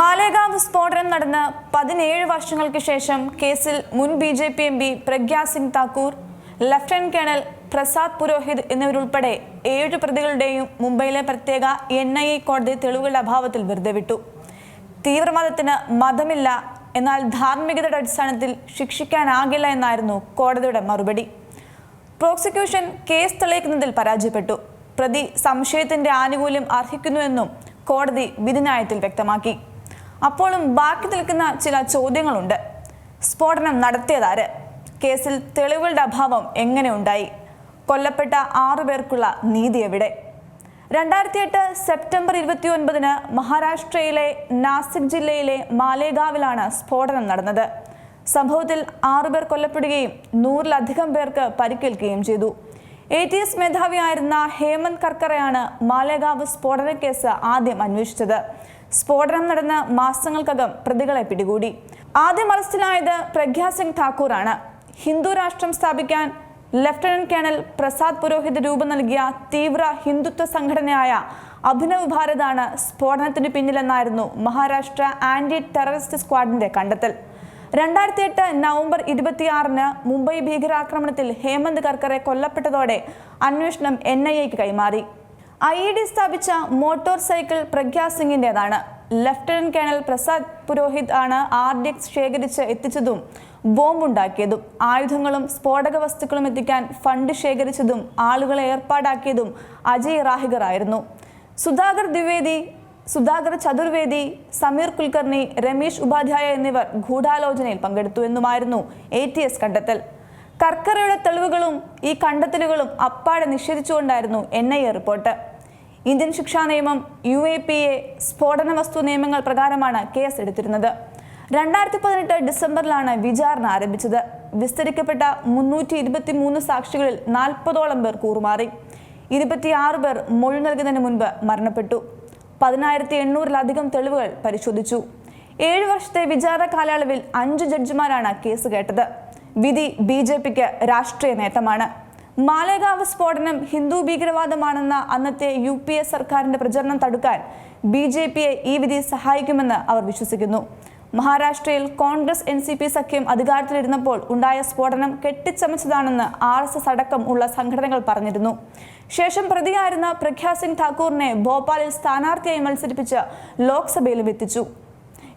മാലേഗാവ് സ്ഫോടനം നടന്ന് പതിനേഴ് വർഷങ്ങൾക്ക് ശേഷം കേസിൽ മുൻ B J P M P Pragya Singh Thakur lieutenant colonel Prasad Purohit എന്നിവരുൾപ്പെടെ ഏഴ് പ്രതികളുടെയും മുംബൈയിലെ പ്രത്യേക എൻ ഐ എ കോടതി തെളിവുകളുടെ അഭാവത്തിൽ വെറുതെ വിട്ടു. തീവ്രവാദത്തിന് മതമില്ല എന്നാൽ ധാർമ്മികതയുടെ അടിസ്ഥാനത്തിൽ ശിക്ഷിക്കാനാകില്ല എന്നായിരുന്നു കോടതിയുടെ മറുപടി. പ്രോസിക്യൂഷൻ കേസ് തെളിയിക്കുന്നതിൽ പരാജയപ്പെട്ടു. പ്രതി സംശയത്തിന്റെ ആനുകൂല്യം അർഹിക്കുന്നുവെന്നും കോടതി വിധിന്യായത്തിൽ വ്യക്തമാക്കി. അപ്പോഴും ബാക്കി നിൽക്കുന്ന ചില ചോദ്യങ്ങളുണ്ട്. സ്ഫോടനം നടത്തിയതാര്? കേസിൽ തെളിവുകളുടെ അഭാവം എങ്ങനെ ഉണ്ടായി കൊല്ലപ്പെട്ട ആറു പേർക്കുള്ള നീതി എവിടെ? രണ്ടായിരത്തി എട്ട് സെപ്റ്റംബർ ഇരുപത്തി ഒൻപതിന് മഹാരാഷ്ട്രയിലെ നാസിക് ജില്ലയിലെ മാലേഗാവിലാണ് സ്ഫോടനം നടന്നത്. സംഭവത്തിൽ ആറുപേർ കൊല്ലപ്പെടുകയും നൂറിലധികം പേർക്ക് പരിക്കേൽക്കുകയും ചെയ്തു. എ ടി എസ് മേധാവിയായിരുന്ന ഹേമന്ത് കർക്കറയാണ് മാലേഗാവ് സ്ഫോടന കേസ് ആദ്യം അന്വേഷിച്ചത്. സ്ഫോടനം നടന്ന മാസങ്ങൾക്കകം പ്രതികളെ പിടികൂടി. ആദ്യം അറസ്റ്റിലായത് പ്രഗ്യാ സിംഗ് ഠാക്കൂറാണ്. ഹിന്ദു രാഷ്ട്രം സ്ഥാപിക്കാൻ ലഫ്റ്റനന്റ് കേണൽ പ്രസാദ് പുരോഹിത് രൂപം നൽകിയ തീവ്ര ഹിന്ദുത്വ സംഘടനയായ അഭിനവ് ഭാരതാണ് സ്ഫോടനത്തിന് പിന്നിലെന്നായിരുന്നു മഹാരാഷ്ട്ര ആന്റി ടെററിസ്റ്റ് സ്ക്വാഡിന്റെ കണ്ടെത്തൽ. രണ്ടായിരത്തി എട്ട് നവംബർ ഇരുപത്തിയാറിന് മുംബൈ ഭീകരാക്രമണത്തിൽ ഹേമന്ത് കർക്കറെ കൊല്ലപ്പെട്ടതോടെ അന്വേഷണം എൻ ഐ എക്ക് കൈമാറി. ഐ ഇ ഡി സ്ഥാപിച്ച മോട്ടോർ സൈക്കിൾ പ്രഗ്യാ സിംഗിന്റെതാണ് ലഫ്റ്റനന്റ് കേണൽ പ്രസാദ് പുരോഹിത് ആണ് ആർ ഡി എക്സ് ശേഖരിച്ച് എത്തിച്ചതും ബോംബുണ്ടാക്കിയതും. ആയുധങ്ങളും സ്ഫോടക വസ്തുക്കളും എത്തിക്കാൻ ഫണ്ട് ശേഖരിച്ചതും ആളുകളെ ഏർപ്പാടാക്കിയതും അജയ് റാഹിഗർ ആയിരുന്നു. സുധാകർ ദ്വിവേദി സുധാകർ ചതുർവേദി സമീർ കുൽക്കർണി രമേശ് ഉപാധ്യായ എന്നിവർ ഗൂഢാലോചനയിൽ പങ്കെടുത്തു എന്നുമായിരുന്നു എ ടി എസ് കണ്ടെത്തൽ. കർക്കറയുടെ തെളിവുകളും ഈ കണ്ടെത്തലുകളും അപ്പാടെ നിഷേധിച്ചുകൊണ്ടായിരുന്നു N I A report. Indian ശിക്ഷാ നിയമം യു എ പി എ സ്ഫോടന വസ്തു നിയമങ്ങൾ പ്രകാരമാണ് കേസ് എടുത്തിരുന്നത്. രണ്ടായിരത്തി പതിനെട്ട് ഡിസംബറിലാണ് വിചാരണ ആരംഭിച്ചത്. വിസ്തരിക്കപ്പെട്ട മുന്നൂറ്റി ഇരുപത്തി മൂന്ന് സാക്ഷികളിൽ നാൽപ്പതോളം പേർ കൂറുമാറി. ഇരുപത്തിയാറ് പേർ മൊഴി നൽകുന്നതിന് മുൻപ് മരണപ്പെട്ടു. പതിനായിരത്തി എണ്ണൂറിലധികം തെളിവുകൾ പരിശോധിച്ചു. ഏഴ് വർഷത്തെ വിചാരണ കാലയളവിൽ അഞ്ച് ജഡ്ജിമാരാണ് കേസ് കേട്ടത്. വിധി ബി ജെ പിക്ക് രാഷ്ട്രീയ നേട്ടമാണ്. മാലേഗാവ് സ്ഫോടനം ഹിന്ദു ഭീകരവാദമാണെന്ന അന്നത്തെ യു പി എ സർക്കാരിന്റെ പ്രചരണം തടുക്കാൻ ബി ജെ പിയെ ഈ വിധി സഹായിക്കുമെന്ന് അവർ വിശ്വസിക്കുന്നു. മഹാരാഷ്ട്രയിൽ കോൺഗ്രസ് എൻ സി പി സഖ്യം അധികാരത്തിലിരുന്നപ്പോൾ ഉണ്ടായ സ്ഫോടനം കെട്ടിച്ചമച്ചതാണെന്ന് ആർ എസ് എസ് അടക്കം ഉള്ള സംഘടനകൾ പറഞ്ഞിരുന്നു. ശേഷം പ്രതിയായിരുന്ന പ്രഖ്യാസിംഗ് ഠാക്കൂറിനെ ഭോപ്പാലിൽ സ്ഥാനാർത്ഥിയായി മത്സരിപ്പിച്ച് ലോക്സഭയിലും എത്തിച്ചു.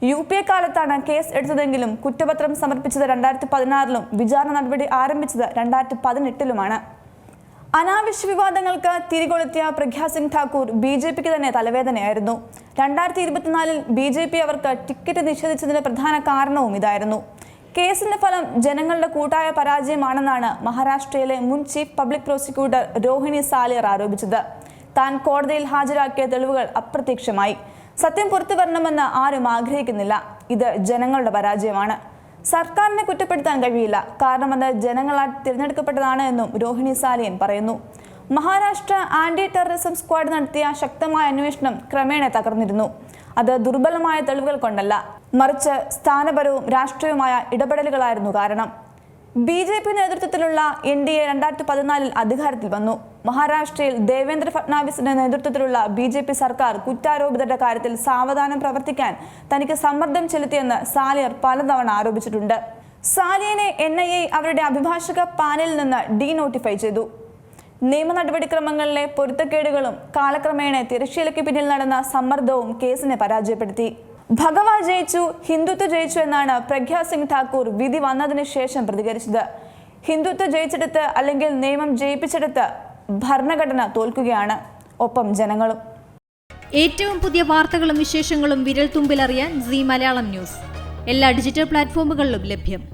യു പി എ കാലത്താണ് കേസ് എടുത്തതെങ്കിലും കുറ്റപത്രം സമർപ്പിച്ചത് രണ്ടായിരത്തി പതിനാറിലും വിചാരണ നടപടി ആരംഭിച്ചത് രണ്ടായിരത്തി പതിനെട്ടിലുമാണ് അനാവശ്യ വിവാദങ്ങൾക്ക് തിരികൊളുത്തിയ പ്രഗ്യാ സിംഗ് ഠാക്കൂർ ബി ജെ പിക്ക് തന്നെ തലവേദനയായിരുന്നു. രണ്ടായിരത്തി ഇരുപത്തിനാലിൽ ബി ജെ പി അവർക്ക് ടിക്കറ്റ് നിഷേധിച്ചതിന് പ്രധാന കാരണവും ഇതായിരുന്നു. കേസിന്റെ ഫലം ജനങ്ങളുടെ കൂട്ടായ പരാജയമാണെന്നാണ് മഹാരാഷ്ട്രയിലെ മുൻ chief public prosecutor Rohini Salian ആരോപിച്ചത്. താൻ കോടതിയിൽ ഹാജരാക്കിയ തെളിവുകൾ അപ്രത്യക്ഷമായി. സത്യം പുറത്തു വരണമെന്ന് ആരും ആഗ്രഹിക്കുന്നില്ല. ഇത് ജനങ്ങളുടെ പരാജയമാണ്. സർക്കാരിനെ കുറ്റപ്പെടുത്താൻ കഴിയില്ല. കാരണം അത് ജനങ്ങളാൽ തിരഞ്ഞെടുക്കപ്പെട്ടതാണ് എന്നും രോഹിണി സാലിയൻ പറയുന്നു. മഹാരാഷ്ട്ര ആന്റി ടെററിസം സ്ക്വാഡ് നടത്തിയ ശക്തമായ അന്വേഷണം ക്രമേണ തകർന്നിരുന്നു. അത് ദുർബലമായ തെളിവുകൾ കൊണ്ടല്ല. മറിച്ച് സ്ഥാനപരവും രാഷ്ട്രീയവുമായ ഇടപെടലുകളായിരുന്നു കാരണം. ബി ജെ പി നേതൃത്വത്തിലുള്ള എൻ ഡി എ രണ്ടായിരത്തി പതിനാലിൽ അധികാരത്തിൽ വന്നു. മഹാരാഷ്ട്രയിൽ ദേവേന്ദ്ര ഫട്നാവിസിന്റെ നേതൃത്വത്തിലുള്ള ബി ജെ പി സർക്കാർ കുറ്റാരോപിതരുടെ കാര്യത്തിൽ സാവധാനം പ്രവർത്തിക്കാൻ തനിക്ക് സമ്മർദ്ദം ചെലുത്തിയെന്ന് സാലിയർ പലതവണ ആരോപിച്ചിട്ടുണ്ട്. സാലിയനെ എൻ ഐ എ അവരുടെ അഭിഭാഷക പാനലിൽ നിന്ന് ഡീനോട്ടിഫൈ ചെയ്തു. നിയമ നടപടിക്രമങ്ങളിലെ പൊരുത്തക്കേടുകളും കാലക്രമേണ തിരശ്ശീലയ്ക്ക് പിന്നിൽ നടന്ന സമ്മർദ്ദവും കേസിനെ പരാജയപ്പെടുത്തി. ഭഗവാൻ ജയിച്ചു ഹിന്ദുത്വ ജയിച്ചു എന്നാണ് പ്രഗ്യാ സിംഗ് ഠാക്കൂർ വിധി വന്നതിന് ശേഷം പ്രതികരിച്ചത്. ഹിന്ദുത്വ ജയിച്ചെടുത്ത് അല്ലെങ്കിൽ നിയമം ജയിപ്പിച്ചെടുത്ത് ഭരണഘടന തോൽക്കുകയാണ്. ഒപ്പം ജനങ്ങളും. ഏറ്റവും പുതിയ വാർത്തകളും വിശേഷങ്ങളും വിരൽ തുമ്പിലറിയാൻ സി മലയാളം ന്യൂസ്. എല്ലാ ഡിജിറ്റൽ പ്ലാറ്റ്ഫോമുകളിലും ലഭ്യം.